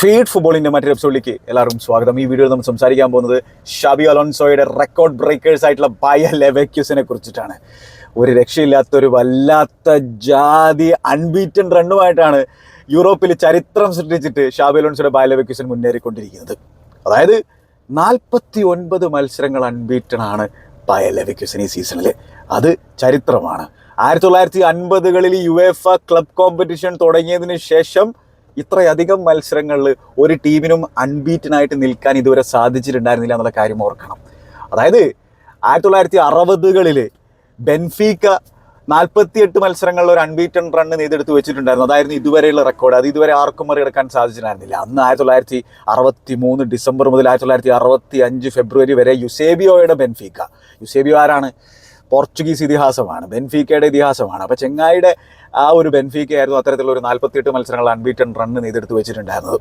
Feed ഫുട്ബോളിന്റെ മറ്റൊരു എപ്പിസോഡിലേക്ക് എല്ലാവർക്കും സ്വാഗതം. ഈ വീഡിയോയിൽ നമ്മൾ സംസാരിക്കാൻ പോകുന്നത് ഷാബി അലോൺസോയുടെ റെക്കോർഡ് ബ്രേക്കേഴ്സ് ആയിട്ടുള്ള ബയ ലെവക്യൂസിനെ കുറിച്ചിട്ടാണ്. ഒരു രക്ഷയില്ലാത്ത ഒരു വല്ലാത്ത ജാതി അൺബീറ്റൻ റണ്ണുമായിട്ടാണ് യൂറോപ്പിൽ ചരിത്രം സൃഷ്ടിച്ചിട്ട് ഷാബി അലോൺസോയുടെ ബയ ലെവക്യൂസിന് മുന്നേറിക്കൊണ്ടിരിക്കുന്നത്. അതായത് നാൽപ്പത്തി ഒൻപത് മത്സരങ്ങൾ അൺബീറ്റൺ ആണ് ബയ ലെവക്യൂസൻ ഈ സീസണിൽ അത് ചരിത്രമാണ്. ആയിരത്തി തൊള്ളായിരത്തി അൻപതുകളിൽ യു എഫ് ക്ലബ് കോമ്പറ്റീഷൻ തുടങ്ങിയതിന് ശേഷം ഇത്രയധികം മത്സരങ്ങളിൽ ഒരു ടീമിനും അൺബീറ്റനായിട്ട് നിൽക്കാൻ ഇതുവരെ സാധിച്ചിട്ടുണ്ടായിരുന്നില്ല എന്നുള്ള കാര്യം ഓർക്കണം. അതായത് ആയിരത്തി തൊള്ളായിരത്തി അറുപതുകളിൽ ബെൻഫീക്ക നാൽപ്പത്തിയെട്ട് മത്സരങ്ങളിൽ ഒരു അൺബീറ്റൺ റണ്ണ് നെയ്തെടുത്ത് വെച്ചിട്ടുണ്ടായിരുന്നു. അതായിരുന്നു ഇതുവരെയുള്ള റെക്കോർഡ് അത് ഇതുവരെ ആർക്കും മറികടക്കാൻ സാധിച്ചിട്ടുണ്ടായിരുന്നില്ല. അന്ന് ആയിരത്തി തൊള്ളായിരത്തി അറുപത്തി മൂന്ന് ഡിസംബർ മുതൽ ആയിരത്തി തൊള്ളായിരത്തി അറുപത്തി അഞ്ച് ഫെബ്രുവരി വരെ യുസേബിയോയുടെ ബെൻഫീക്ക. യുസേബിയോ ആരാണ്? പോർച്ചുഗീസ് ഇതിഹാസമാണ്. ബെൻഫീക്കയുടെ ഇതിഹാസമാണ്. അപ്പോൾ ചെങ്ങായിയുടെ ആ ഒരു ബെൻഫീക്കയായിരുന്നു അത്തരത്തിലുള്ള ഒരു നാൽപ്പത്തിയെട്ട് മത്സരങ്ങൾ അൺബീറ്റൺ റണ്ണ് നെയ്തെടുത്ത് വെച്ചിട്ടുണ്ടായിരുന്നത്.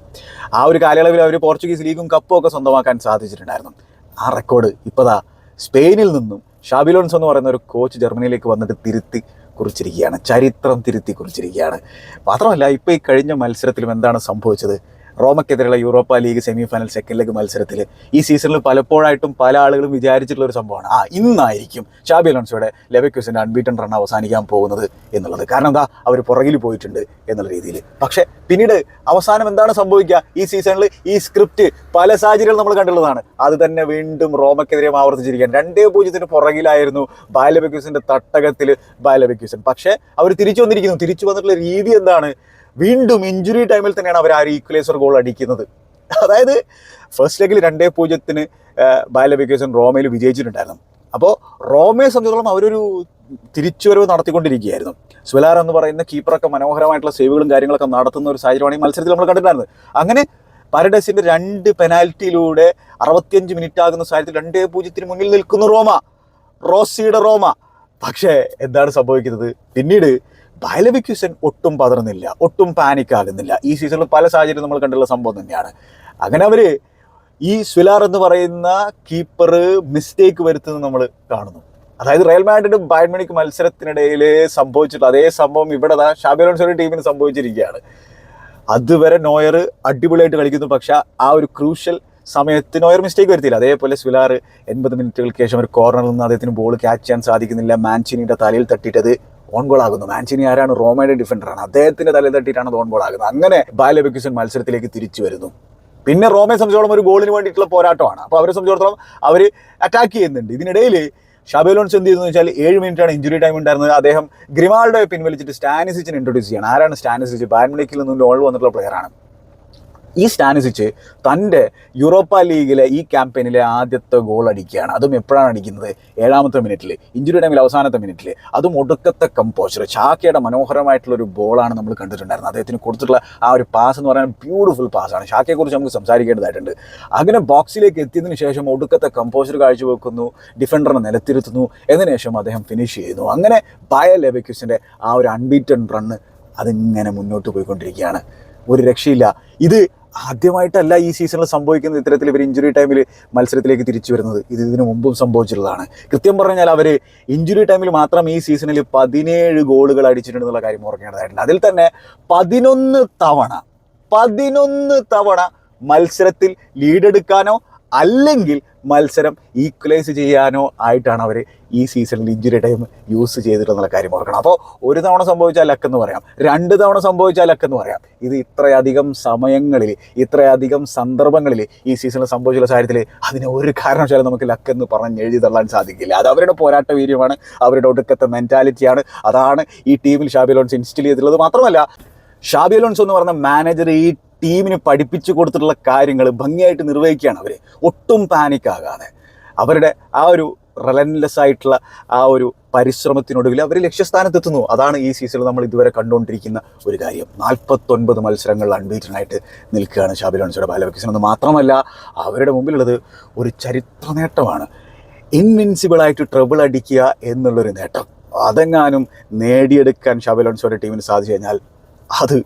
ആ ഒരു കാലയളവിൽ അവർ പോർച്ചുഗീസ് ലീഗും കപ്പും ഒക്കെ സ്വന്തമാക്കാൻ സാധിച്ചിട്ടുണ്ടായിരുന്നു. ആ റെക്കോർഡ് ഇപ്പതാ സ്പെയിനിൽ നിന്നും ഷാബിലോൺസ് എന്ന് പറയുന്ന ഒരു കോച്ച് ജർമ്മനിയിലേക്ക് വന്നിട്ട് തിരുത്തി കുറിച്ചിരിക്കുകയാണ്. ചരിത്രം തിരുത്തി കുറിച്ചിരിക്കുകയാണ്. മാത്രമല്ല ഇപ്പോൾ ഈ കഴിഞ്ഞ മത്സരത്തിലും എന്താണ് സംഭവിച്ചത്? റോമക്കെതിരെയുള്ള Europa league semi final second leg മത്സരത്തിൽ ഈ സീസണിൽ പലപ്പോഴായിട്ടും പല ആളുകളും വിചാരിച്ചിട്ടുള്ള ഒരു സംഭവമാണ്. ആ ഇന്നായിരിക്കും ഷാബി അലോൺസോയുടെ ലെവക്യൂസിന്റെ അൺബീറ്റൺ റൺ അവസാനിക്കാൻ പോകുന്നത് എന്നുള്ളത്. കാരണം എന്താ? അവർ പുറകിൽ പോയിട്ടുണ്ട് എന്നുള്ള രീതിയിൽ പക്ഷേ പിന്നീട് അവസാനം എന്താണ് സംഭവിക്കുക? ഈ സീസണിൽ ഈ സ്ക്രിപ്റ്റ് പല സാഹചര്യങ്ങളും നമ്മൾ കണ്ടുള്ളതാണ് അത് തന്നെ വീണ്ടും റോമക്കെതിരെ ആവർത്തിച്ചിരിക്കാൻ രണ്ടേ പൂജ്യത്തിന് പുറകിലായിരുന്നു ബാലബക്യൂസിന്റെ തട്ടകത്തിൽ ബാലബക്യൂസൻ പക്ഷേ അവർ തിരിച്ചു വന്നിരിക്കുന്നു. തിരിച്ചു വന്നിട്ടുള്ള രീതി എന്താണ്? വീണ്ടും ഇഞ്ചുറി ടൈമിൽ തന്നെയാണ് അവർ ആ ഒരു ഈക്വലൈസർ ഗോൾ അടിക്കുന്നത്. അതായത് ഫസ്റ്റ് ലെഗിൽ രണ്ടേ പൂജ്യത്തിന് ബാലബിക്കേഷൻ റോമയിൽ വിജയിച്ചിട്ടുണ്ടായിരുന്നു. അപ്പോൾ റോമയെ സംബന്ധിച്ചിടത്തോളം അവരൊരു തിരിച്ചുവരവ് നടത്തിക്കൊണ്ടിരിക്കുകയായിരുന്നു. സുലാർ എന്ന് പറയുന്ന കീപ്പറൊക്കെ മനോഹരമായിട്ടുള്ള സേവുകളും കാര്യങ്ങളൊക്കെ നടത്തുന്ന ഒരു സാഹചര്യമാണ് ഈ മത്സരത്തിൽ നമ്മൾ കണ്ടിട്ടുണ്ടായിരുന്നത്. അങ്ങനെ പാരഡൈസിന്റെ രണ്ട് പെനാൽറ്റിയിലൂടെ അറുപത്തിയഞ്ച് മിനിറ്റ് ആകുന്ന സാഹചര്യത്തിൽ രണ്ടേ പൂജ്യത്തിന് മുന്നിൽ നിൽക്കുന്ന റോമ. റോസിയുടെ റോമ. പക്ഷേ എന്താണ് സംഭവിക്കുന്നത്? പിന്നീട് ബയലവിക്യൂസൻ ഒട്ടും പതറുന്നില്ല ഒട്ടും പാനിക് ആകുന്നില്ല. ഈ സീസണിൽ പല സാഹചര്യം നമ്മൾ കണ്ടുള്ള സംഭവം തന്നെയാണ്. അങ്ങനെ അവർ ഈ സ്വിലാർ എന്ന് പറയുന്ന കീപ്പർ മിസ്റ്റേക്ക് വരുത്തുന്നത് നമ്മൾ കാണുന്നു. അതായത് റയൽ മാഡ്രിഡ് ബയൺമണിക്ക് മത്സരത്തിനിടയിൽ സംഭവിച്ചിട്ടുള്ള അതേ സംഭവം ഇവിടെ ഷാബിലോൺസോറി ടീമിന് സംഭവിച്ചിരിക്കുകയാണ്. അതുവരെ നോയർ അടിപൊളിയായിട്ട് കളിക്കുന്നു. പക്ഷെ ആ ഒരു ക്രൂഷ്യൽ സമയത്ത് നോയർ മിസ്റ്റേക്ക് വരുത്തിയില്ല. അതേപോലെ സ്വിലാർ എൺപത് മിനിറ്റുകൾക്ക് ശേഷം ഒരു കോർണറിൽ നിന്ന് അദ്ദേഹത്തിന് ബോൾ ക്യാച്ച് ചെയ്യാൻ സാധിക്കുന്നില്ല. മാൻചിനിയുടെ തലയിൽ തട്ടിയിട്ടത് ഓൺ ഗോൾ ആകുന്നു. മാൻസിനി ആരാണ്? റോമയുടെ ഡിഫൻഡറാണ് അദ്ദേഹത്തിന്റെ തല തട്ടിയിട്ടാണ് അത് ഓൺ ഗോൾ ആകുന്നത്. അങ്ങനെ ബാലബെക്യൂസൻ മത്സരത്തിലേക്ക് തിരിച്ചു വരുന്നു. പിന്നെ റോമയെ സംബന്ധിച്ചോളം ഒരു ഗോളിന് വേണ്ടിയിട്ടുള്ള പോരാട്ടമാണ്. അപ്പോൾ അവരെ സംബന്ധിച്ചിടത്തോളം അവർ അറ്റാക്ക് ചെയ്യുന്നുണ്ട്. ഇതിനിടയിൽ ഷബേലോൺസ് എന്ത് ചെയ്തെന്ന് വെച്ചാൽ ഏഴ് മിനിറ്റാണ് ഇഞ്ചുറി ടൈം ഉണ്ടായിരുന്നത്. അദ്ദേഹം ഗ്രിമാൾഡോയെ പിൻവലിച്ചിട്ട് സ്റ്റാനിസിച്ചിന് ഇൻട്രൊഡ്യൂസ് ചെയ്യണം. ആരാണ് സ്റ്റാനിസിച്ച്? ബാൻമിണിക്കിൽ നിന്നും ലോൺ വന്നിട്ടുള്ള പ്ലെയറാണ് ഈ സ്റ്റാനിസിച്ച് തന്റെ യൂറോപ്പ ലീഗിലെ ഈ ക്യാമ്പയിനിലെ ആദ്യത്തെ ഗോൾ അടിക്കുകയാണ്. അതും എപ്പോഴാണ് അടിക്കുന്നത്? ഏഴാമത്തെ മിനിറ്റിൽ ഇഞ്ചുറി ടൈമിൽ അവസാനത്തെ മിനിറ്റിൽ അതും ഒടുക്കത്തെ കമ്പോസർ ഷാക്കയുടെ മനോഹരമായിട്ടുള്ള ഒരു ബോളാണ് നമ്മൾ കണ്ടിട്ടുണ്ടായിരുന്നത്. അദ്ദേഹത്തിന് കൊടുത്തിട്ടുള്ള ആ ഒരു പാസ് എന്ന് പറയുന്നത് ബ്യൂട്ടിഫുൾ പാസ്സാണ് ഷാക്കയെക്കുറിച്ച് നമുക്ക് സംസാരിക്കേണ്ടതായിട്ടുണ്ട്. അങ്ങനെ ബോക്സിലേക്ക് എത്തിയതിനു ശേഷം ഒടുക്കത്തെ കമ്പോച്ചർ കാഴ്ചവെക്കുന്നു ഡിഫൻഡറിനെ നിലത്തിരുത്തുന്നു എന്നതിനു ശേഷം അദ്ദേഹം ഫിനിഷ് ചെയ്യുന്നു. അങ്ങനെ ബയ ലെബക്യൂസിന്റെ ആ ഒരു അൺബീറ്റൺ റണ്ണ് അതിങ്ങനെ മുന്നോട്ട് പോയിക്കൊണ്ടിരിക്കുകയാണ്. ഒരു രക്ഷയില്ല. ഇത് ആദ്യമായിട്ടല്ല ഈ സീസണിൽ സംഭവിക്കുന്നത് ഇത്തരത്തിൽ ഇവർ ഇഞ്ചുറി ടൈമിൽ മത്സരത്തിലേക്ക് തിരിച്ചു വരുന്നത്. ഇത് ഇതിനു മുമ്പും സംഭവിച്ചിട്ടുള്ളതാണ്. കൃത്യം പറഞ്ഞാൽ അവർ ഇഞ്ചുറി ടൈമിൽ മാത്രം ഈ സീസണിൽ പതിനേഴ് ഗോളുകൾ അടിച്ചിട്ടുണ്ടെന്നുള്ള കാര്യം ഓർക്കേണ്ടതായിട്ടുണ്ട് അതിൽ തന്നെ പതിനൊന്ന് തവണ പതിനൊന്ന് തവണ മത്സരത്തിൽ ലീഡെടുക്കാനോ അല്ലെങ്കിൽ മത്സരം ഈക്വലൈസ് ചെയ്യാനോ ആയിട്ടാണ് അവർ ഈ സീസണിൽ ഇഞ്ചുറി ടൈം യൂസ് ചെയ്തിട്ടുള്ള കാര്യം ഓർക്കണം. അപ്പോൾ ഒരു തവണ സംഭവിച്ചാൽ ലക്കെന്ന് പറയാം. രണ്ട് തവണ സംഭവിച്ചാൽ ലക്കെന്ന് പറയാം. ഇത് ഇത്രയധികം സമയങ്ങളിൽ ഇത്രയധികം സന്ദർഭങ്ങളിൽ ഈ സീസണിൽ സംഭവിച്ചുള്ള സാഹചര്യത്തിൽ അതിന് ഒരു കാരണവശാലും നമുക്ക് ലക്കെന്ന് പറഞ്ഞ് എഴുതി തള്ളാൻ സാധിക്കില്ല. അത് അവരുടെ പോരാട്ട വീര്യമാണ് അവരുടെ ഒടുക്കത്തെ മെന്റാലിറ്റിയാണ് അതാണ് ഈ ടീമിൽ ഷാബി ലോൺസ് ഇൻസ്റ്റിൽ ചെയ്തിട്ടുള്ളത്. മാത്രമല്ല ഷാബി ലോൺസ് എന്ന് പറഞ്ഞ മാനേജർ ഈ ടീമിന് പഠിപ്പിച്ചു കൊടുത്തിട്ടുള്ള കാര്യങ്ങൾ ഭംഗിയായിട്ട് നിർവഹിക്കുകയാണ് അവർ ഒട്ടും പാനിക് ആകാതെ. അവരുടെ ആ ഒരു റെലൻലെസ് ആയിട്ടുള്ള ആ ഒരു പരിശ്രമത്തിനൊടുവിൽ അവർ ലക്ഷ്യസ്ഥാനത്തെത്തുന്നു. അതാണ് ഈ സീസണിൽ നമ്മൾ ഇതുവരെ കണ്ടുകൊണ്ടിരിക്കുന്ന ഒരു കാര്യം. നാൽപ്പത്തൊൻപത് മത്സരങ്ങൾ അൺബീറ്റനായിട്ട് നിൽക്കുകയാണ് ഷാബി ലോൺസിയുടെ ബാലവക്കിസൻ എന്ന് മാത്രമല്ല അവരുടെ മുമ്പിലുള്ളത് ഒരു ചരിത്ര നേട്ടമാണ്. ഇൻവിൻസിബിളായിട്ട് ട്രബിൾ അടിക്കുക എന്നുള്ളൊരു നേട്ടം. അതെങ്ങാനും നേടിയെടുക്കാൻ ഷാബി ലോൺസിയുടെ ടീമിന് സാധിച്ചു കഴിഞ്ഞാൽ അത്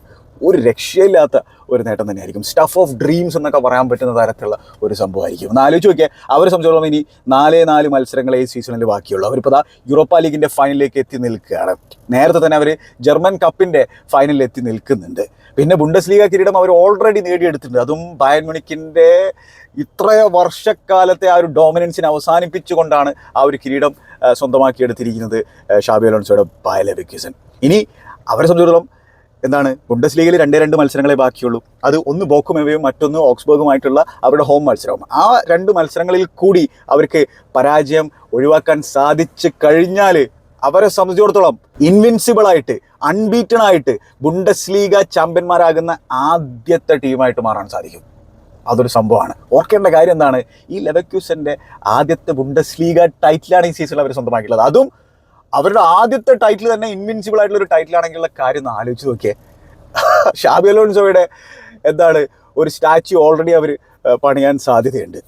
ഒരു രക്ഷയില്ലാത്ത ഒരു നേട്ടം തന്നെയായിരിക്കും. സ്റ്റഫ് ഓഫ് ഡ്രീംസ് എന്നൊക്കെ പറയാൻ പറ്റുന്ന തരത്തിലുള്ള ഒരു സംഭവമായിരിക്കും. ഒന്ന് ആലോചിച്ച് നോക്കിയാൽ അവരെ സംബന്ധിച്ചോളം ഇനി നാലേ നാല് മത്സരങ്ങളെ ഈ സീസണിൽ ബാക്കിയുള്ളൂ. അവരിപ്പോൾ ആ യൂറോപ്പ ലീഗിന്റെ ഫൈനലിലേക്ക് എത്തി നിൽക്കുകയാണ്. നേരത്തെ തന്നെ അവർ ജർമ്മൻ കപ്പിന്റെ ഫൈനലിൽ എത്തി നിൽക്കുന്നുണ്ട്. പിന്നെ ബുണ്ടസ് ലീഗ കിരീടം അവർ ഓൾറെഡി നേടിയെടുത്തിട്ടുണ്ട്. അതും ബയൻ മുണിക്കിന്റെ ഇത്ര വർഷക്കാലത്തെ ആ ഒരു ഡോമിനൻസിനെ അവസാനിപ്പിച്ചുകൊണ്ടാണ് ആ ഒരു കിരീടം സ്വന്തമാക്കിയെടുത്തിരിക്കുന്നത് ഷാബി അലോൺസോയുടെ ബായ ലെവക്യൂസൻ ഇനി അവരെ സംബന്ധിച്ചിടത്തോളം എന്താണ്? ബുണ്ടസ് ലീഗിൽ രണ്ടേ രണ്ട് മത്സരങ്ങളെ ബാക്കിയുള്ളൂ. അത് ഒന്ന് ബോക്കുമെവയും മറ്റൊന്ന് ഓക്സ്ബർഗുമായിട്ടുള്ള അവരുടെ ഹോം മത്സരവും. ആ രണ്ട് മത്സരങ്ങളിൽ കൂടി അവർക്ക് പരാജയം ഒഴിവാക്കാൻ സാധിച്ചു കഴിഞ്ഞാൽ അവരെ സംബന്ധിച്ചിടത്തോളം ഇൻവിൻസിബിൾ ആയിട്ട് അൺബീറ്റൺ ആയിട്ട് ബുണ്ടസ് ലീഗ ചാമ്പ്യന്മാരാകുന്ന ആദ്യത്തെ ടീമായിട്ട് മാറാൻ സാധിക്കും. അതൊരു സംഭവമാണ്. ഓർക്കേണ്ട കാര്യം എന്താണ്? ഈ ലെവക്യൂസിന്റെ ആദ്യത്തെ ബുണ്ടസ് ലീഗ ടൈറ്റിലാണ് ഈ സീസണിൽ അവർ സ്വന്തമാക്കിയിട്ടുള്ളത്. അതും അവരുടെ ആദ്യത്തെ ടൈറ്റിൽ തന്നെ ഇൻവിൻസിബിൾ ആയിട്ടുള്ള ഒരു ടൈറ്റിലാണെങ്കിലുള്ള കാര്യം ഒന്ന് ആലോചിച്ച് നോക്കിയേ. ഷാബി അലോൺസോയുടെ എന്താണ് ഒരു സ്റ്റാച്യു ഓൾറെഡി അവർ പണിയാൻ സാധ്യതയുണ്ട്.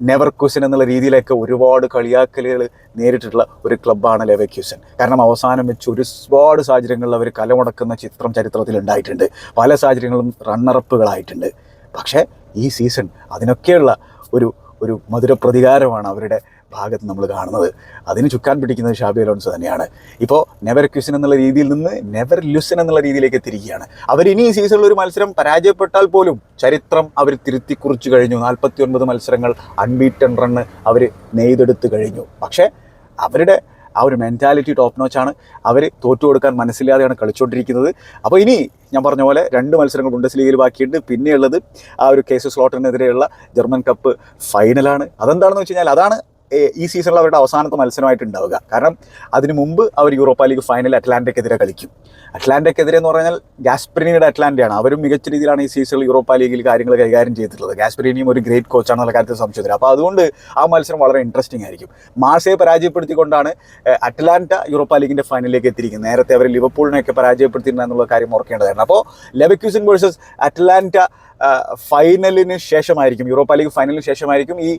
നെവർ ക്യൂസൻ എന്നുള്ള രീതിയിലൊക്കെ ഒരുപാട് കളിയാക്കലുകൾ നേരിട്ടിട്ടുള്ള ഒരു ക്ലബ്ബാണ് ലെവക്യൂസൻ കാരണം അവസാനം വെച്ച് ഒരുപാട് സാഹചര്യങ്ങളിൽ അവർ കലമുടക്കുന്ന ചിത്രം ചരിത്രത്തിൽ ഉണ്ടായിട്ടുണ്ട്. പല സാഹചര്യങ്ങളും റണ്ണറപ്പുകളായിട്ടുണ്ട് പക്ഷേ ഈ സീസൺ അതിനൊക്കെയുള്ള ഒരു ഒരു മധുര പ്രതികാരമാണ് അവരുടെ ഭാഗത്ത് നമ്മൾ കാണുന്നത്. അതിന് ചുക്കാൻ പിടിക്കുന്നത് ഷാബി അലോൺസ് തന്നെയാണ്. ഇപ്പോൾ നെവർ ക്യുസിൻ എന്നുള്ള രീതിയിൽ നിന്ന് നെവർ ലുസൻ എന്നുള്ള രീതിയിലേക്ക് എത്തിയിരിക്കുകയാണ് അവർ ഇനി ഈ സീസണിൽ ഒരു മത്സരം പരാജയപ്പെട്ടാൽ പോലും ചരിത്രം അവർ തിരുത്തി കുറിച്ചു കഴിഞ്ഞു. നാൽപ്പത്തി ഒൻപത് മത്സരങ്ങൾ അൺബീറ്റൺ റണ്ണ് അവർ നെയ്തെടുത്ത് കഴിഞ്ഞു. പക്ഷേ അവരുടെ ആ ഒരു മെന്റാലിറ്റി ടോപ്പ് നോച്ചാണ് അവർ തോറ്റു കൊടുക്കാൻ മനസ്സില്ലാതെയാണ് കളിച്ചുകൊണ്ടിരിക്കുന്നത് അപ്പോൾ ഇനി ഞാൻ പറഞ്ഞ പോലെ രണ്ട് മത്സരങ്ങൾ ബുണ്ടസ് ലീഗിൽ ബാക്കിയുണ്ട്. പിന്നെയുള്ളത് ആ ഒരു കേസ് സ്ലോട്ടിനെതിരെയുള്ള ജർമ്മൻ കപ്പ് ഫൈനലാണ് അതെന്താണെന്ന് വെച്ച് കഴിഞ്ഞാൽ അതാണ് ഈ സീസണിൽ അവരുടെ അവസാനത്തെ മത്സരമായിട്ട് ഉണ്ടാവുക. കാരണം അതിനു മുമ്പ് അവർ യൂറോപ്പ ലീഗ് ഫൈനൽ എതിരെ കളിക്കും. അറ്റ്ലാന്റയ്ക്കെതിരെ എന്ന് പറഞ്ഞാൽ ഗാസ്പ്രിനിയുടെ അറ്റ്ലാന്റയാണ്. അവരും മികച്ച രീതിയിലാണ് ഈ സീസണിൽ യൂറോപ്പ ലീഗിൽ കാര്യങ്ങൾ കൈകാര്യം ചെയ്തിട്ടുള്ളത്. ഗാസ്പ്രിനിയും ഒരു ഗ്രേറ്റ് കോച്ചാണെന്നുള്ള കാര്യത്തിൽ സംശയത്തില്ല അപ്പോൾ അതുകൊണ്ട് ആ മത്സരം വളരെ ഇൻട്രസ്റ്റിംഗ് ആയിരിക്കും. മാർസയെ പരാജയപ്പെടുത്തിക്കൊണ്ടാണ് അറ്റ്ലാന്റ യൂറോപ്പ ലീഗിന്റെ ഫൈനലിലേക്ക് എത്തിയിരിക്കുന്നത്. നേരത്തെ അവർ ലിവർപൂളിനെയൊക്കെ പരാജയപ്പെടുത്തിയിട്ടുണ്ടെന്നുള്ള കാര്യം ഓർക്കേണ്ടതായിരുന്നു. അപ്പോൾ ലെവക്യൂസിൻ വേഴ്സസ് അറ്റ്ലാന്റ ഫൈനലിന് ശേഷമായിരിക്കും യൂറോപ്പ ലീഗ് ഫൈനലിന് ശേഷമായിരിക്കും ഈ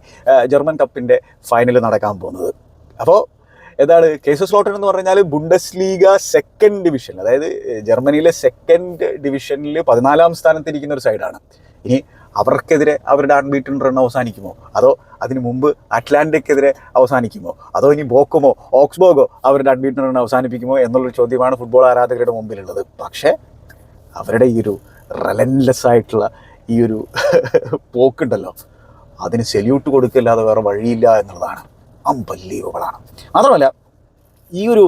ജർമ്മൻ കപ്പിന്റെ ഫൈനൽ നടക്കാൻ പോകുന്നത്. അപ്പോൾ എന്താണ് കേസ് സ്ലോട്ടൺ എന്ന് പറഞ്ഞാൽ ബുണ്ടസ് ലീഗ സെക്കൻഡ് ഡിവിഷൻ അതായത് ജർമ്മനിയിലെ സെക്കൻഡ് ഡിവിഷനിൽ പതിനാലാം സ്ഥാനത്തിരിക്കുന്ന ഒരു സൈഡാണ് ഇനി അവർക്കെതിരെ അവരുടെ അൺബീറ്റൺ റൺ അവസാനിക്കുമോ? അതോ അതിനു മുമ്പ് എതിരെ അവസാനിക്കുമോ? അതോ ഇനി ബോക്കുമോ ഓക്സ്ബോഗോ അവരുടെ അൺബീറ്റൺ റൺ അവസാനിപ്പിക്കുമോ എന്നുള്ളൊരു ചോദ്യമാണ് ഫുട്ബോൾ ആരാധകരുടെ മുമ്പിലുള്ളത്. പക്ഷേ അവരുടെ ഈ ഒരു റെലൻലെസ് ആയിട്ടുള്ള ഈ ഒരു പോക്കുണ്ടല്ലോ. അതിന് സെല്യൂട്ട് കൊടുക്കില്ലാതെ വേറെ വഴിയില്ല എന്നുള്ളതാണ്. അമ്പല്ലീവുകളാണ്. മാത്രമല്ല ഈ ഒരു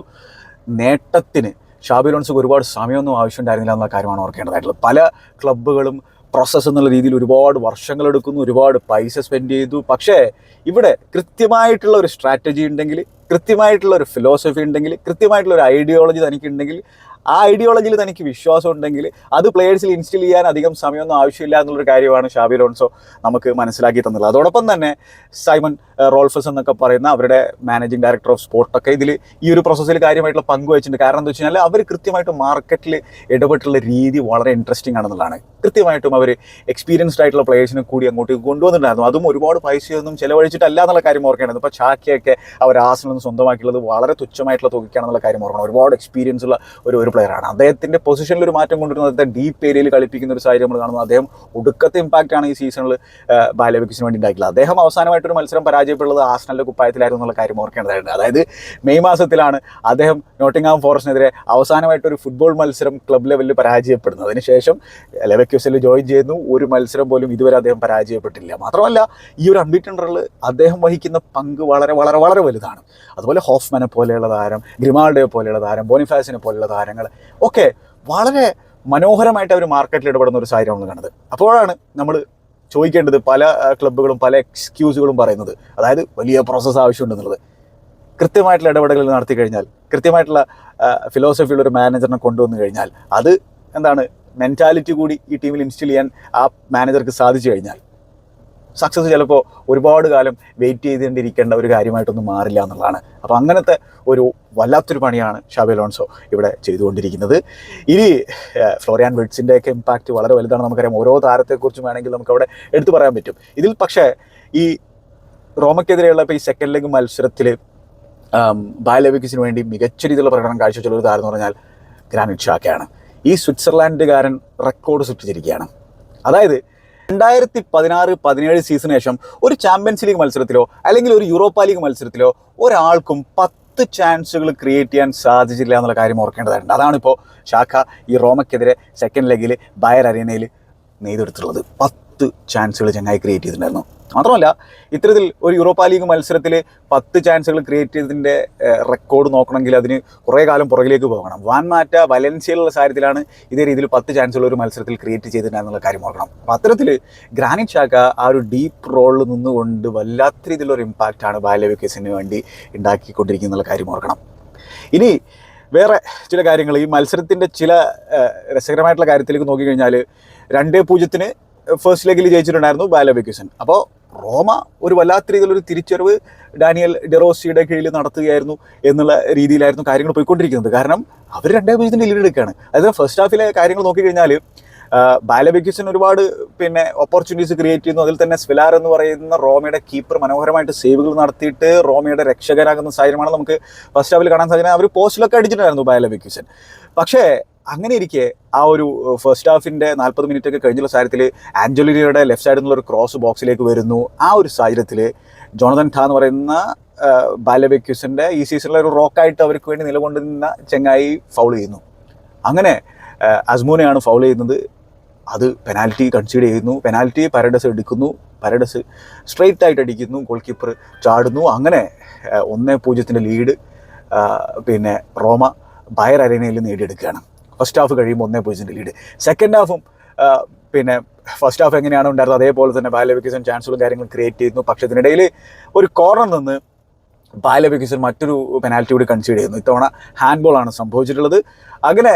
നേട്ടത്തിന് ഷാബി ലോൺസുക്ക് ഒരുപാട് സമയമൊന്നും ആവശ്യമുണ്ടായിരുന്നില്ല എന്നുള്ള കാര്യമാണ് ഓർക്കേണ്ടതായിട്ടുള്ളത്. പല ക്ലബ്ബുകളും പ്രോസസ്സ് എന്നുള്ള രീതിയിൽ ഒരുപാട് വർഷങ്ങളെടുക്കുന്നു ഒരുപാട് പൈസ സ്പെൻഡ് ചെയ്തു. പക്ഷേ ഇവിടെ കൃത്യമായിട്ടുള്ള ഒരു സ്ട്രാറ്റജി ഉണ്ടെങ്കിൽ കൃത്യമായിട്ടുള്ള ഒരു ഫിലോസഫി ഉണ്ടെങ്കിൽ കൃത്യമായിട്ടുള്ള ഒരു ഐഡിയോളജി തനിക്കുണ്ടെങ്കിൽ ആ ഐഡിയോളജിയിൽ തനിക്ക് വിശ്വാസം ഉണ്ടെങ്കിൽ അത് പ്ലേയേഴ്സിൽ ഇൻസ്റ്റിൽ ചെയ്യാൻ അധികം സമയമൊന്നും ആവശ്യമില്ല എന്നുള്ളൊരു കാര്യമാണ് ഷാബി ലോൺസോ നമുക്ക് മനസ്സിലാക്കി തന്നുള്ളത് അതോടൊപ്പം തന്നെ സൈമൺ റോൾഫസ് എന്നൊക്കെ പറയുന്ന അവരുടെ മാനേജിംഗ് ഡയറക്ടർ ഓഫ് സ്പോർട്ടൊക്കെ ഇതിൽ ഈ ഒരു പ്രോസസ്സിൽ കാര്യമായിട്ടുള്ള പങ്ക് വഹിച്ചിട്ടുണ്ട്. കാരണം എന്താ വെച്ച് കഴിഞ്ഞാൽ അവർ കൃത്യമായിട്ട് മാർക്കറ്റിൽ ഇടപെട്ടുള്ള രീതി വളരെ ഇൻട്രസ്റ്റിംഗ് ആണെന്നുള്ളതാണ്. കൃത്യമായിട്ടും അവർ എക്സ്പീരിയൻസ്ഡ് ആയിട്ടുള്ള പ്ലേയേഴ്സിനെ കൂടി അങ്ങോട്ട് കൊണ്ടുവന്നിട്ടുണ്ടായിരുന്നു. അതും ഒരുപാട് പൈസയൊന്നും ചിലവഴിച്ചിട്ടല്ല എന്നുള്ള കാര്യം ഓർക്കേണ്ടത്. ഇപ്പോൾ ചാക്കിയൊക്കെ അവർ ആസനം സ്വന്തമാക്കിയുള്ളത് വളരെ തുച്ഛമായിട്ടുള്ള തുകയ്ക്കാണെന്നുള്ള കാര്യം ഓർക്കണം. ഒരുപാട് എക്സ്പീരിയൻസ് ഉള്ള ഒരു പ്ലെയറാണ് അദ്ദേഹത്തിന്റെ പൊസിഷനിൽ ഒരു മാറ്റം കൊണ്ടുവരുന്നത് അദ്ദേഹം ഡീപ്പ് ഏരിയയിൽ കളിപ്പിക്കുന്ന ഒരു സാഹചര്യം നമ്മൾ കാണുന്നു. അദ്ദേഹം ഒടുക്കത്തെ ഇമ്പാക്റ്റ് ആണ് ഈ സീസണിൽ ബാലവിക്സിന് വേണ്ടി ഉണ്ടാക്കിയത്. അദ്ദേഹം അവസാനമായിട്ടൊരു മത്സരം പരാജയപ്പെടുന്നത് ആസ്നലിന്റെ കുപ്പായത്തിലായിരുന്നു എന്നുള്ള കാര്യം ഓർക്കേണ്ടതായിട്ടുണ്ട് അതായത് മെയ് മാസത്തിലാണ് അദ്ദേഹം നോട്ടിംഗ്ഹാം ഫോറസ്റ്റിനെതിരെ അവസാനമായിട്ടൊരു ഫുട്ബോൾ മത്സരം ക്ലബ് ലെവലിൽ പരാജയപ്പെടുന്നത്. അതിനുശേഷം ലെവക്യൂസിൽ ജോയിൻ ചെയ്യുന്നു. ഒരു മത്സരം പോലും ഇതുവരെ അദ്ദേഹം പരാജയപ്പെട്ടില്ല. മാത്രമല്ല ഈ ഒരു അൺബീറ്റൺ റണ്ണിൽ അദ്ദേഹം വഹിക്കുന്ന പങ്ക് വളരെ വളരെ വളരെ വലുതാണ്. അതുപോലെ ഹോഫ്മാനെ പോലെയുള്ള താരം ഗ്രിമാൾഡയെ പോലെയുള്ള താരം ബോണിഫാസിനെ പോലെയുള്ള താരങ്ങൾ ഒക്കെ വളരെ മനോഹരമായിട്ട് അവർ മാർക്കറ്റിൽ ഇടപെടുന്ന ഒരു സാഹചര്യം നമ്മൾ കാണുന്നത്. അപ്പോഴാണ് നമ്മൾ ചോദിക്കേണ്ടത് പല ക്ലബ്ബുകളും പല എക്സ്ക്യൂസുകളും പറയുന്നത്. അതായത് വലിയ പ്രോസസ്സ് ആവശ്യമുണ്ടെന്നുള്ളത്. കൃത്യമായിട്ടുള്ള ഇടപെടലുകൾ നടത്തി കഴിഞ്ഞാൽ കൃത്യമായിട്ടുള്ള ഫിലോസഫിയുള്ള ഒരു മാനേജറിനെ കൊണ്ടുവന്നു കഴിഞ്ഞാൽ അത് എന്താണ് മെന്റാലിറ്റി കൂടി ഈ ടീമിൽ ഇൻസ്റ്റിൽ ചെയ്യാൻ ആ മാനേജർക്ക് സാധിച്ചു കഴിഞ്ഞാൽ സക്സസ് ചിലപ്പോൾ ഒരുപാട് കാലം വെയിറ്റ് ചെയ്തുകൊണ്ടിരിക്കേണ്ട ഒരു കാര്യമായിട്ടൊന്നും മാറില്ല എന്നുള്ളതാണ്. അപ്പോൾ അങ്ങനത്തെ ഒരു വല്ലാത്തൊരു പണിയാണ് ഷാബി അലോൺസോ ഇവിടെ ചെയ്തുകൊണ്ടിരിക്കുന്നത്. ഇനി ഫ്ലോറിയാൻ വിഡ്സിന്റെയൊക്കെ ഇമ്പാക്റ്റ് വളരെ വലുതാണ്. നമുക്കറിയാം ഓരോ താരത്തെക്കുറിച്ചും വേണമെങ്കിൽ നമുക്ക് അവിടെ എടുത്തു പറയാൻ പറ്റും. ഇതിൽ പക്ഷേ ഈ റോമയ്ക്കെതിരെയുള്ള ഇപ്പോൾ ഈ സെക്കൻഡ് ലെഗ് മത്സരത്തിൽ ബാലവിക്കിസിന് വേണ്ടി മികച്ച രീതിയിലുള്ള പ്രകടനം കാഴ്ചവെച്ചുള്ള ഒരു താരം എന്ന് പറഞ്ഞാൽ ഗ്രാനിറ്റ് ഷാക്കയാണ്. ഈ സ്വിറ്റ്സർലാൻഡുകാരൻ റെക്കോർഡ് സൃഷ്ടിച്ചിരിക്കുകയാണ്. അതായത് രണ്ടായിരത്തി പതിനാറ് പതിനേഴ് സീസണിന് ശേഷം ഒരു ചാമ്പ്യൻസ് ലീഗ് മത്സരത്തിലോ അല്ലെങ്കിൽ ഒരു യൂറോപ്പ ലീഗ് മത്സരത്തിലോ ഒരാൾക്കും പത്ത് ചാൻസുകൾ ക്രിയേറ്റ് ചെയ്യാൻ സാധിച്ചില്ല എന്നുള്ള കാര്യം ഓർക്കേണ്ടതായിട്ടുണ്ട് അതാണിപ്പോൾ ശാഖ ഈ റോമയ്ക്കെതിരെ സെക്കൻഡ് ലെഗിൽ ബയർ അരീനയിൽ നെയ്തെടുത്തിട്ടുള്ളത്. പത്ത് ചാൻസുകൾ ചങ്ങായി ക്രിയേറ്റ് ചെയ്തിട്ടുണ്ടായിരുന്നു. മാത്രമല്ല ഇത്തരത്തിൽ ഒരു യൂറോപ്പ ലീഗ് മത്സരത്തിൽ പത്ത് ചാൻസുകൾ ക്രിയേറ്റ് ചെയ്തതിന്റെ റെക്കോർഡ് നോക്കണമെങ്കിൽ അതിന് കുറേ കാലം പുറകിലേക്ക് പോകണം. വാൻമാറ്റ വലൻസിയയിലുള്ള കാര്യത്തിലാണ് ഇതേ രീതിയിൽ പത്ത് ചാൻസുകൾ ഒരു മത്സരത്തിൽ ക്രിയേറ്റ് ചെയ്തിട്ടുണ്ടെന്നുള്ള കാര്യം ഓർക്കണം. അപ്പോൾ അത്തരത്തിൽ ഗ്രാനിറ്റ് ഷാക്ക ആ ഒരു ഡീപ്പ് റോളിൽ നിന്നുകൊണ്ട് വല്ലാത്ത രീതിയിലുള്ള ഇമ്പാക്റ്റാണ് ബാല്യവിക്കസിന് വേണ്ടി ഉണ്ടാക്കിക്കൊണ്ടിരിക്കുന്ന കാര്യം ഓർക്കണം. ഇനി വേറെ ചില കാര്യങ്ങൾ. ഈ മത്സരത്തിന്റെ ചില രസകരമായിട്ടുള്ള കാര്യത്തിലേക്ക് നോക്കിക്കഴിഞ്ഞാൽ രണ്ടേ പൂജ്യത്തിന് ഫസ്റ്റ് ലെഗിൽ ജയിച്ചിട്ടുണ്ടായിരുന്നു ബാലബെക്യൂസൻ അപ്പോൾ റോമ ഒരു വല്ലാത്ത രീതിയിലൊരു തിരിച്ചറിവ് ഡാനിയൽ ഡെറോസിയുടെ കീഴിൽ നടത്തുകയായിരുന്നു എന്നുള്ള രീതിയിലായിരുന്നു കാര്യങ്ങൾ പോയിക്കൊണ്ടിരിക്കുന്നത്. കാരണം അവർ രണ്ടേ പൂജ്യത്തിന്റെ ലീഡ് എടുക്കുകയാണ്. അതായത് ഫസ്റ്റ് ഹാഫിലെ കാര്യങ്ങൾ നോക്കിക്കഴിഞ്ഞാൽ ബാലബെക്യൂസൻ ഒരുപാട് പിന്നെ ഓപ്പർച്യൂണിറ്റീസ് ക്രിയേറ്റ് ചെയ്യുന്നു. അതിൽ തന്നെ സ്വിലാർ എന്ന് പറയുന്ന റോമയുടെ കീപ്പർ മനോഹരമായിട്ട് സേവുകൾ നടത്തിയിട്ട് റോമയുടെ രക്ഷകരാകുന്ന സാഹചര്യമാണ് നമുക്ക് ഫസ്റ്റ് ഹാഫിൽ കാണാൻ സാധിക്കുന്നത്. അവർ പോസ്റ്റിലൊക്കെ അടിച്ചിട്ടുണ്ടായിരുന്നു ബാലബെക്യൂസൻ പക്ഷേ അങ്ങനെ ഇരിക്കെ ആ ഒരു ഫസ്റ്റ് ഹാഫിന്റെ നാൽപ്പത് മിനിറ്റ് ഒക്കെ കഴിഞ്ഞുള്ള സാഹചര്യത്തിൽ ആഞ്ചലിനിയുടെ ലെഫ്റ്റ് സൈഡിൽ നിന്നുള്ള ഒരു ക്രോസ് ബോക്സിലേക്ക് വരുന്നു. ആ ഒരു സാഹചര്യത്തിൽ ജോണതൻ ഠാ എന്ന് പറയുന്ന ബാലബെക്യൂസിന്റെ ഈ സീസണിലെ ഒരു റോക്കായിട്ട് അവർക്ക് വേണ്ടി നിലകൊണ്ടിരുന്ന ചെങ്ങായി ഫൗൾ ചെയ്യുന്നു. അങ്ങനെ അസ്മൂനെയാണ് ഫൗൾ ചെയ്യുന്നത്. അത് പെനാൽറ്റി കൺസീഡ് ചെയ്യുന്നു. പെനാൽറ്റി പരഡസ് എടുക്കുന്നു. പരഡസ് സ്ട്രെയിറ്റ് ആയിട്ട് അടിക്കുന്നു. ഗോൾ കീപ്പർ ചാടുന്നു. അങ്ങനെ ഒന്നേ പൂജ്യത്തിന്റെ ലീഡ് പിന്നെ റോമ ബയർ അരേനയിൽ നേടിയെടുക്കുകയാണ്. ഫസ്റ്റ് ഹാഫ് കഴിയുമ്പോൾ ഒന്നേ പോയിന്റ് ലീഡ് സെക്കൻഡ് ഹാഫും പിന്നെ ഫസ്റ്റ് ഹാഫ് എങ്ങനെയാണ് ഉണ്ടായിരുന്നത്? അതേപോലെ തന്നെ ബാലവികസൻ ചാൻസുകളും കാര്യങ്ങളും ക്രിയേറ്റ് ചെയ്യുന്നു പക്ഷേ ഇതിനിടയിൽ ഒരു കോർണർ നിന്ന് ബാലവികസൻ മറ്റൊരു പെനാൽറ്റി കൂടി കൺസീഡ് ചെയ്യുന്നു. ഇത്തവണ ഹാൻഡ് ബോളാണ് സംഭവിച്ചിട്ടുള്ളത്. അങ്ങനെ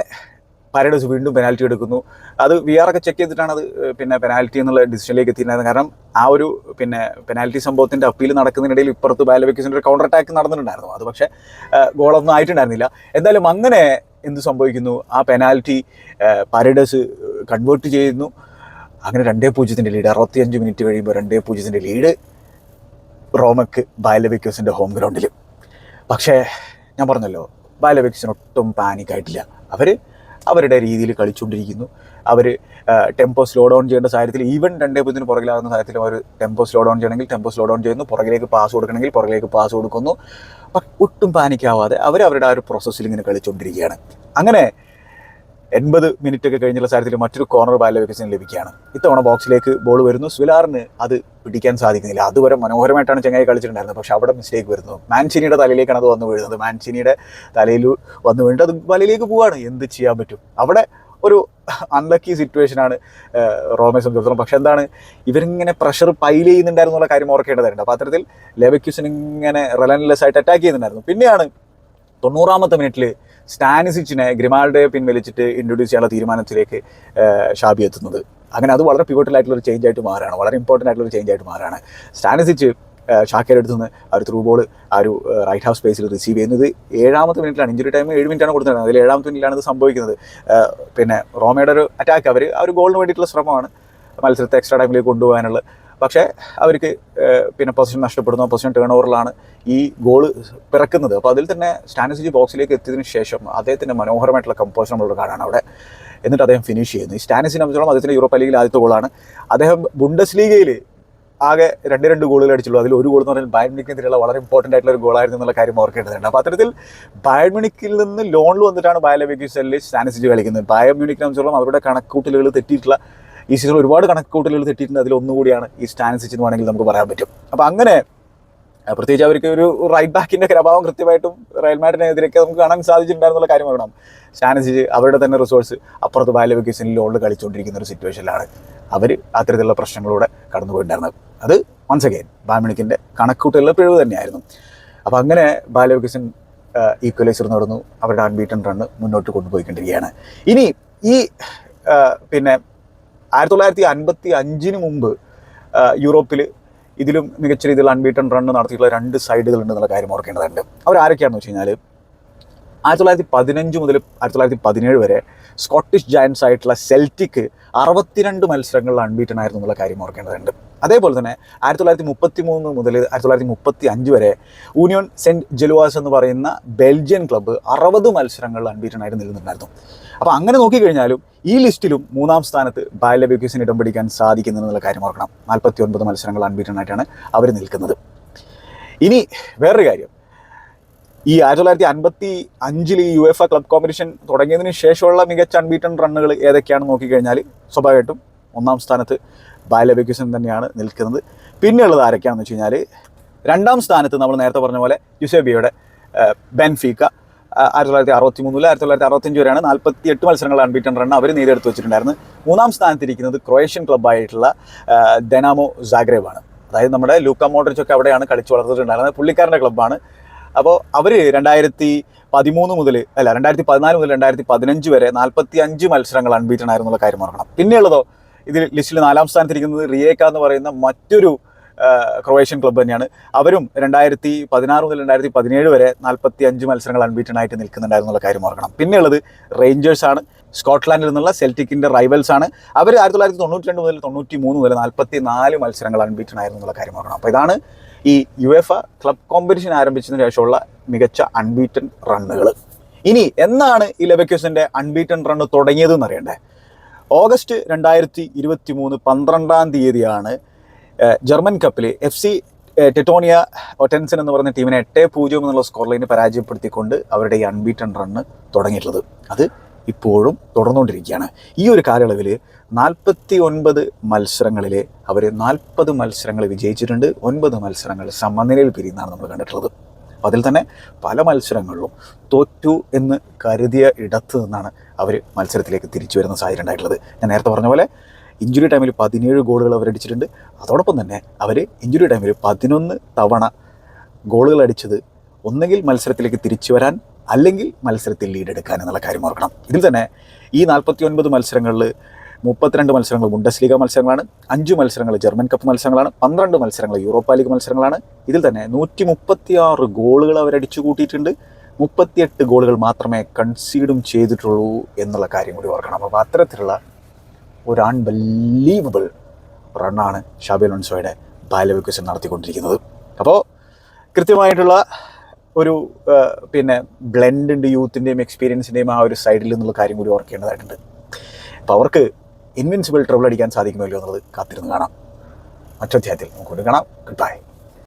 പരഡസ് വീണ്ടും പെനാൽറ്റി എടുക്കുന്നു. അത് വി ആർ ഒക്കെ ചെക്ക് ചെയ്തിട്ടാണ് അത് പിന്നെ പെനാൽറ്റി എന്നുള്ള ഡിസിഷനിലേക്ക് എത്തിയിട്ടുണ്ടായിരുന്നത് കാരണം ആ ഒരു പിന്നെ പെനാൽറ്റി സംഭവത്തിന്റെ അപ്പീൽ നടക്കുന്നതിനിടയിൽ ഇപ്പുറത്ത് ബാലവിക്കസിന്റെ ഒരു കൗണ്ടർ അറ്റാക്ക് നടന്നിട്ടുണ്ടായിരുന്നു. അത് പക്ഷേ ഗോളൊന്നും ആയിട്ടുണ്ടായിരുന്നില്ല. എന്തായാലും അങ്ങനെ എന്ത് സംഭവിക്കുന്നു? ആ പെനാൽറ്റി പാരഡസ് കൺവേർട്ട് ചെയ്യുന്നു. അങ്ങനെ രണ്ടേ പൂജ്യത്തിന്റെ ലീഡ് അറുപത്തിയഞ്ച് മിനിറ്റ് കഴിയുമ്പോൾ രണ്ടേ പൂജ്യത്തിന്റെ ലീഡ് റോമക്ക് ബാലവിക്കസിന്റെ ഹോം ഗ്രൗണ്ടിൽ പക്ഷേ ഞാൻ പറഞ്ഞല്ലോ ബാലവിക്സിന് ഒട്ടും പാനിക് ആയിട്ടില്ല. അവർ അവരുടെ രീതിയിൽ കളിച്ചുകൊണ്ടിരിക്കുന്നു. അവർ ടെമ്പോ സ്ലോ ഡൗൺ ചെയ്യേണ്ട സാഹചര്യത്തിൽ ഈവൻ രണ്ടേ പൂജ്യത്തിന് പുറകിലാകുന്ന സാഹചര്യത്തിൽ അവർ ടെമ്പോ സ്ലോ ഡൗൺ ചെയ്യണമെങ്കിൽ ടെമ്പോ സ്ലോ ഡൗൺ ചെയ്യുന്നു. പുറകിലേക്ക് പാസ് കൊടുക്കണമെങ്കിൽ പുറകിലേക്ക് പാസ് കൊടുക്കുന്നു. ഒട്ടും പാനിക്കാവാതെ അവർ അവരുടെ ആ ഒരു പ്രോസസ്സിൽ ഇങ്ങനെ കളിച്ചുകൊണ്ടിരിക്കുകയാണ് അങ്ങനെ എൺപത് മിനിറ്റ് ഒക്കെ കഴിഞ്ഞുള്ള സാരത്തിൽ മറ്റൊരു കോർണർ ബാലവികസനം ലഭിക്കുകയാണ്. ഇത്തവണ ബോക്സിലേക്ക് ബോൾ വരുന്നു. സുലാറിന് അത് പിടിക്കാൻ സാധിക്കുന്നില്ല. അതുവരെ മനോഹരമായിട്ടാണ് ചെങ്ങായി കളിച്ചിട്ടുണ്ടായിരുന്നത്. പക്ഷെ അവിടെ മിസ്റ്റേക്ക് വരുന്നു. മാൻസിനിയുടെ തലയിലേക്കാണ് അത് വന്നു വീഴുന്നത്. മാൻസിനിയുടെ തലയിൽ വന്നു വീണിട്ട് അത് വലയിലേക്ക് പോവാണ്. എന്ത് ചെയ്യാൻ പറ്റും? അവിടെ ഒരു അൺലക്കി സിറ്റുവേഷനാണ് റോമയെ സംബന്ധിച്ചിടത്തോളം പക്ഷെ എന്താണ് ഇവരിങ്ങനെ പ്രഷർ പൈൽ ചെയ്യുന്നുണ്ടായിരുന്നുള്ള കാര്യം ഓർക്കേണ്ടതായിരുന്നു അപ്പോൾ അത്തരത്തിൽ ലെവക്യൂസിന് ഇങ്ങനെ റിലൻലെസ് ആയിട്ട് അറ്റാക്ക് ചെയ്യുന്നുണ്ടായിരുന്നു. പിന്നെയാണ് തൊണ്ണൂറാമത്തെ മിനിറ്റിൽ സ്റ്റാനിസിച്ചിനെ ഗ്രിമാൾഡയെ പിൻവലിച്ചിട്ട് ഇൻട്രൊഡ്യൂസ് ചെയ്യാനുള്ള തീരുമാനത്തിലേക്ക് ഷാബി എത്തുന്നത്. അങ്ങനെ അത് വളരെ പ്യൂട്ടൽ ആയിട്ടുള്ള ഒരു ചേഞ്ച് ആയിട്ട് മാറുകയാണ്. വളരെ ഇമ്പോർട്ടന്റ് ആയിട്ടുള്ള ഒരു ചേഞ്ച് ആയിട്ട് മാറുകയാണ്. സ്റ്റാനിസിച്ച് ഷാക്കയുടെ അടുത്ത് നിന്ന് ആ ഒരു ത്രൂ ബോൾ ആ ഒരു റൈറ്റ് ഹാഫ് സ്പേസിൽ റിസീവ് ചെയ്യുന്നത്. ഏഴാമത്തെ മിനിറ്റിലാണ് ഇഞ്ചുറി ടൈം ഏഴ് മിനിറ്റാണ് കൊടുത്തിരുന്നത് അതിൽ ഏഴാമത്തെ മിനിറ്റിലാണ് ഇത് സംഭവിക്കുന്നത്. പിന്നെ റോമയുടെ ഒരു അറ്റാക്ക് അവർ ആ ഒരു ഗോളിന് വേണ്ടിയിട്ടുള്ള ശ്രമമാണ് മത്സരത്തെ എക്സ്ട്രാ ടൈമിലേക്ക് കൊണ്ടുപോകാനുള്ള പക്ഷേ അവർക്ക് പിന്നെ പൊസിഷൻ നഷ്ടപ്പെടുന്നു. പൊസിഷൻ ടേൺ ഓവറിലാണ് ഈ ഗോൾ പിറക്കുന്നത്. അപ്പോൾ അതിൽ തന്നെ സ്റ്റാനിസിജ് ബോക്സിലേക്ക് എത്തിയതിനു ശേഷം അദ്ദേഹത്തിന്റെ മനോഹരമായിട്ടുള്ള കമ്പോസ് നമ്മളോട് കാണാണ് അവിടെ. എന്നിട്ട് അദ്ദേഹം ഫിനിഷ് ചെയ്യുന്നു. ഈ സ്റ്റാനിസിനെ സംബന്ധിച്ചോളം അദ്ദേഹത്തിന്റെ യൂറോപ്പ ലീഗിൽ ആദ്യത്തെ ഗോളാണ് അദ്ദേഹം ബുണ്ടസ് ലീഗയിൽ ആകെ രണ്ട് രണ്ട് ഗോളുകൾ അടിച്ചുള്ളൂ. അതിൽ ഒരു ഗോൾ എന്ന് പറഞ്ഞാൽ ബയൺമിനിക്കെതിരെയുള്ള വളരെ ഇമ്പോർട്ടന്റ് ആയിട്ടുള്ള ഒരു ഗോളായിരുന്നു എന്നുള്ള കാര്യം ഓർക്കേണ്ടതുണ്ട്. അപ്പോൾ അത്തരത്തിൽ ബയൺമിനിക്കിൽ നിന്ന് ലോണിൽ വന്നിട്ടാണ് ബയലബെക്യൂസലിൽ സ്റ്റാനിസിജ് കളിക്കുന്നത്. ബയർ മ്യൂണിക്കിനെ സംബന്ധിച്ചോളം അവരുടെ കണക്കൂട്ടലുകൾ തെറ്റിയിട്ടുള്ള ഈ സീസണിൽ ഒരുപാട് കണക്കൂട്ടലുകൾ തെറ്റിയിട്ടുണ്ട്. അതിൽ ഒന്നുകൂടിയാണ് ഈ സ്റ്റാനിസിച്ച് എന്ന് വേണമെങ്കിൽ നമുക്ക് പറയാൻ പറ്റും. അപ്പോൾ അങ്ങനെ പ്രത്യേകിച്ച് അവർക്ക് ഒരു റൈറ്റ് ബാക്കിന്റെ പ്രഭാവം കൃത്യമായിട്ടും റയൽ മാഡിനെതിരെയൊക്കെ നമുക്ക് കാണാൻ സാധിച്ചിട്ടുണ്ടായിരുന്നുള്ള കാര്യം പറയണം ഷാനസിജ് അവരുടെ തന്നെ റിസോഴ്സ് അപ്പുറത്ത് ബാലവെക്കേഷനിൽ ലോണിൽ കളിച്ചുകൊണ്ടിരിക്കുന്ന ഒരു സിറ്റുവേഷനിലാണ് അവർ അത്തരത്തിലുള്ള പ്രശ്നങ്ങളിലൂടെ കടന്നു പോയിട്ടുണ്ടായിരുന്നത് അത് വൺസ് അഗൈൻ ബാമിണിക്കിന്റെ കണക്കൂട്ടലുള്ള പിഴവ് തന്നെയായിരുന്നു. അപ്പോൾ അങ്ങനെ ബാലവെക്കേഷൻ ഈക്വലൈസർ നടന്നു. അവരുടെ അൺബീറ്റൺ റണ്ണ് മുന്നോട്ട് കൊണ്ടുപോയിക്കൊണ്ടിരിക്കുകയാണ്. ഇനി ഈ പിന്നെ ആയിരത്തി തൊള്ളായിരത്തി അൻപത്തി അഞ്ചിന് മുമ്പ് യൂറോപ്പിൽ ഇതിലും മികച്ച രീതിയിൽ അൺബീറ്റൺ റണ്ണ് നടത്തിയിട്ടുള്ള രണ്ട് സൈഡുകൾ ഉണ്ടെന്നുള്ള കാര്യം ഓർക്കേണ്ടതുണ്ട്. അവർ ആരൊക്കെയാണെന്ന് വെച്ച് കഴിഞ്ഞാൽ ആയിരത്തി തൊള്ളായിരത്തി പതിനഞ്ച് മുതൽ ആയിരത്തി തൊള്ളായിരത്തി പതിനേഴ് വരെ സ്കോട്ടിഷ് ജയൻസ് ആയിട്ടുള്ള സെൽറ്റിക്ക് അറുപത്തിരണ്ട് മത്സരങ്ങളിൽ അൺബീറ്റൺ ആയിരുന്നു എന്നുള്ള കാര്യം ഓർക്കേണ്ടതുണ്ട്. അതേപോലെ തന്നെ ആയിരത്തി തൊള്ളായിരത്തി മുപ്പത്തി മൂന്ന് മുതൽ ആയിരത്തി തൊള്ളായിരത്തി മുപ്പത്തി അഞ്ച് വരെ യൂണിയൻ സെന്റ് ജെലുവാസ് എന്ന് പറയുന്ന ബെൽജിയൻ ക്ലബ്ബ് അറുപത് മത്സരങ്ങളിൽ അൺബീറ്റൺ ആയിട്ട് നിൽക്കുന്നുണ്ടായിരുന്നു അപ്പോൾ അങ്ങനെ നോക്കിക്കഴിഞ്ഞാലും ഈ ലിസ്റ്റിലും മൂന്നാം സ്ഥാനത്ത് ബാല്യ ബിക്യൂസിന് ഇടം പിടിക്കാൻ സാധിക്കുന്നതെന്നുള്ള കാര്യം ഓർക്കണം. നാൽപ്പത്തി ഒൻപത് മത്സരങ്ങൾ അൺബീറ്റൺ ആയിട്ടാണ് അവർ നിൽക്കുന്നത്. ഇനി വേറൊരു കാര്യം. ഈ ആയിരത്തി തൊള്ളായിരത്തി അൻപത്തി അഞ്ചിൽ ഈ U F A club competition തുടങ്ങിയതിന് ശേഷമുള്ള മികച്ച അൺബീറ്റൺ റണ്ണുകൾ ഏതൊക്കെയാണെന്ന് നോക്കിക്കഴിഞ്ഞാൽ സ്വാഭാവികമായിട്ടും ഒന്നാം സ്ഥാനത്ത് ബാലബെക്യൂസൻ തന്നെയാണ് നിൽക്കുന്നത്. പിന്നെയുള്ളത് ആരൊക്കെയാണെന്ന് വെച്ച് കഴിഞ്ഞാൽ രണ്ടാം സ്ഥാനത്ത് നമ്മൾ നേരത്തെ പറഞ്ഞ പോലെ യുസേബിയുടെ ബെൻഫീക്ക ആയിരത്തി തൊള്ളായിരത്തി അറുപത്തി മൂന്നിൽ ആയിരത്തി തൊള്ളായിരത്തി അറുപത്തഞ്ച് വരെയാണ് നാൽപ്പത്തി എട്ട് മത്സരങ്ങൾ അൺബീറ്റൺ റൺ അവർ നേടിയെടുത്ത് വെച്ചിട്ടുണ്ടായിരുന്നു മൂന്നാം സ്ഥാനത്തിരിക്കുന്നത് ക്രൊയേഷ്യൻ ക്ലബ്ബായിട്ടുള്ള ഡെനാമോ സാഗ്രേബ് ആണ് അതായത് നമ്മുടെ ലൂക്ക മോഡ്രിച്ചൊക്കെ അവിടെയാണ് കളിച്ച് വളർത്തിയിട്ടുണ്ടായിരുന്നത്. പുള്ളിക്കാരന്റെ ക്ലബ്ബാണ് അപ്പോൾ അവർ രണ്ടായിരത്തി പതിമൂന്ന് മുതൽ അല്ല രണ്ടായിരത്തി പതിനാല് മുതൽ രണ്ടായിരത്തി പതിനഞ്ച് വരെ നാൽപ്പത്തി അഞ്ച് മത്സരങ്ങൾ അൺബീറ്റൺ ആയിരുന്നുള്ള കാര്യം ഓർക്കണം. പിന്നെയുള്ളതോ ഇതിൽ ലിസ്റ്റിൽ നാലാം സ്ഥാനത്തിരിക്കുന്നത് റിയേക്ക എന്ന് പറയുന്ന മറ്റൊരു ക്രൊയേഷ്യൻ ക്ലബ്ബ് തന്നെയാണ്. അവരും രണ്ടായിരത്തി പതിനാറ് മുതൽ രണ്ടായിരത്തി പതിനേഴ് വരെ നാൽപ്പത്തി അഞ്ച് മത്സരങ്ങൾ അൺബീറ്റൺ ആയിട്ട് നിൽക്കുന്നുണ്ടായിരുന്നുള്ള കാര്യം ഓർക്കണം. പിന്നെയുള്ളത് റേഞ്ചേഴ്സ് ആണ്. സ്കോട്ട്ലാൻഡിൽ നിന്നുള്ള സെൽറ്റിക്കിന്റെ റൈവൽസ് ആണ്. അവർ ആയിരത്തി തൊള്ളായിരത്തി തൊണ്ണൂറ്റി രണ്ട് മുതൽ തൊണ്ണൂറ്റി മൂന്ന് മുതൽ നാൽപ്പത്തി നാല് മത്സരങ്ങൾ അൺബീറ്റൺ ആയിരുന്നു എന്നുള്ള കാര്യം ഓർക്കണം. അപ്പോൾ ഇതാണ് ഈ U F A club competition ആരംഭിച്ചതിന് ശേഷമുള്ള മികച്ച അൺബീറ്റൻ റണ്ണുകൾ ഇനി എന്നാണ് ഈ ലെബക്യൂസിന്റെ അൺബീറ്റൻ റണ്ണ് തുടങ്ങിയതെന്ന് അറിയണ്ടേ? ഓഗസ്റ്റ് രണ്ടായിരത്തി ഇരുപത്തി മൂന്ന് പന്ത്രണ്ടാം തീയതിയാണ് ജർമ്മൻ കപ്പിൽ എഫ് സി ടെറ്റോണിയ ഒറ്റൻസൻ എന്ന് പറയുന്ന ടീമിനെ എട്ട് പൂജ്യം എന്നുള്ള സ്കോർ ലൈന് പരാജയപ്പെടുത്തിക്കൊണ്ട് അവരുടെ ഈ അൺബീറ്റൺ റണ്ണ് തുടങ്ങിയിട്ടുള്ളത്. അത് ഇപ്പോഴും തുടർന്നുകൊണ്ടിരിക്കുകയാണ്. ഈ ഒരു കാലയളവിൽ നാൽപ്പത്തി ഒൻപത് മത്സരങ്ങളിൽ അവർ നാൽപ്പത് മത്സരങ്ങൾ വിജയിച്ചിട്ടുണ്ട്. ഒൻപത് മത്സരങ്ങൾ സമനിലയിൽ പിരിയുന്നതാണ് നമ്മൾ കണ്ടിട്ടുള്ളത്. അപ്പോൾ അതിൽ തന്നെ പല മത്സരങ്ങളിലും തോറ്റു എന്ന് കരുതിയ ഇടത്ത് നിന്നാണ് അവർ മത്സരത്തിലേക്ക് തിരിച്ചു വരുന്ന സാഹചര്യം ഉണ്ടായിട്ടുള്ളത്. ഞാൻ നേരത്തെ പറഞ്ഞ പോലെ ഇഞ്ചുറി ടൈമിൽ പതിനേഴ് ഗോളുകൾ അവർ അടിച്ചിട്ടുണ്ട് അതോടൊപ്പം തന്നെ അവർ ഇഞ്ചുറി ടൈമിൽ പതിനൊന്ന് തവണ ഗോളുകൾ അടിച്ചത് ഒന്നുകിൽ മത്സരത്തിലേക്ക് തിരിച്ചു വരാൻ അല്ലെങ്കിൽ മത്സരത്തിൽ ലീഡ് എടുക്കാൻ എന്നുള്ള കാര്യം ഓർക്കണം. ഇതിൽ തന്നെ ഈ നാൽപ്പത്തി ഒൻപത് മത്സരങ്ങളിൽ മുപ്പത്തിരണ്ട് മത്സരങ്ങൾ ബുണ്ടസ് ലീഗ മത്സരങ്ങളാണ് അഞ്ച് മത്സരങ്ങൾ ജർമ്മൻ കപ്പ് മത്സരങ്ങളാണ് പന്ത്രണ്ട് മത്സരങ്ങൾ യൂറോപ്പ ലീഗ് മത്സരങ്ങളാണ്. ഇതിൽ തന്നെ നൂറ്റി മുപ്പത്തിയാറ് ഗോളുകൾ അവരടിച്ചു കൂട്ടിയിട്ടുണ്ട്. മുപ്പത്തിയെട്ട് ഗോളുകൾ മാത്രമേ കൺസീഡും ചെയ്തിട്ടുള്ളൂ എന്നുള്ള കാര്യം കൂടി ഓർക്കണം. അപ്പോൾ അത്തരത്തിലുള്ള ഒരു അൺബലീവബിൾ റണ്ണാണ് ഷാബി അലോൺസോയുടെ ബാലവികസനം നടത്തിക്കൊണ്ടിരിക്കുന്നത്. അപ്പോൾ കൃത്യമായിട്ടുള്ള ഒരു പിന്നെ ബ്ലെൻഡിന്റെ യൂത്തിന്റെയും എക്സ്പീരിയൻസിന്റെയും ആ ഒരു സൈഡിൽ നിന്നുള്ള കാര്യം കൂടി ഓർക്കേണ്ടതായിട്ടുണ്ട് അപ്പോൾ അവർക്ക് ഇൻവിൻസിബിൾ ട്രബിൾ അടിക്കാൻ സാധിക്കുമല്ലോ എന്നുള്ളത് കാത്തിരുന്ന് കാണാം. മറ്റൊധ്യായത്തിൽ നമുക്ക് കാണാം. Good bye